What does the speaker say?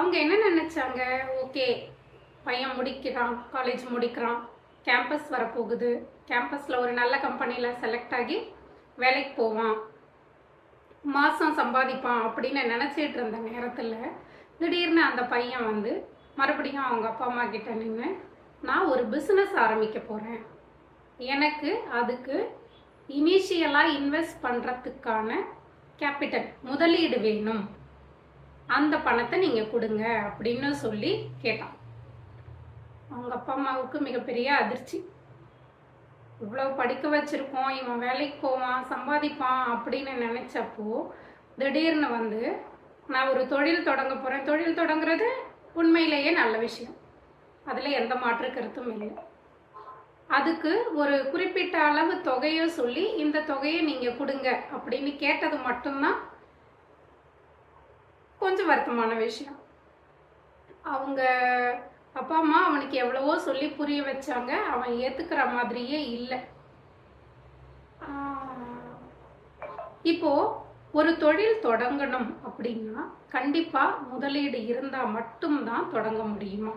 அவங்க என்ன நினைச்சாங்க? ஓகே பையன் முடிக்கிறான் காலேஜ் முடிக்கிறான் கேம்பஸ் வரப்போகுது. கேம்பஸில் ஒரு நல்ல கம்பெனியில் செலக்ட் ஆகி வேலைக்கு போவான். மாதம் சம்பாதிப்பான் அப்படின்னு நினச்சிட்டு இருந்த நேரத்தில் திடீர்னு அந்த பையன் வந்து மறுபடியும் அவங்க அப்பா அம்மா கிட்ட நின்று நான் ஒரு பிஸ்னஸ் ஆரம்பிக்க போகிறேன் எனக்கு அதுக்கு இனிஷியலாக இன்வெஸ்ட் பண்ணுறதுக்கான கேபிட்டல் முதலீடு வேணும். அந்த பணத்தை நீங்கள் கொடுங்க அப்படின்னு சொல்லி கேட்டான். அவங்க அப்பா அம்மாவுக்கு மிகப்பெரிய அதிர்ச்சி. இவ்வளோ படிக்க வச்சுருக்கோம் இவன் வேலைக்கு போவான் சம்பாதிப்பான் அப்படின்னு நினச்சப்போ திடீர்னு வந்து நான் ஒரு தொழில் தொடங்க போகிறேன் தொழில் தொடங்குறது உண்மையிலேயே நல்ல விஷயம். அதில் எந்த மாற்று கருத்தும் இல்லை. அதுக்கு ஒரு குறிப்பிட்ட அளவு தொகையை சொல்லி இந்த தொகையை நீங்கள் கொடுங்க அப்படின்னு கேட்டது மட்டும்தான் கொஞ்சம் வருத்தமான விஷயம். அவங்க அப்பா அம்மா அவனுக்கு எவ்வளவோ சொல்லி புரிய வச்சாங்க. அவன் ஏத்துக்கிற மாதிரியே இல்லை. இப்போ ஒரு தொழில் தொடங்கணும் அப்படின்னா கண்டிப்பா முதலீடு இருந்தா மட்டும்தான் தொடங்க முடியுமா?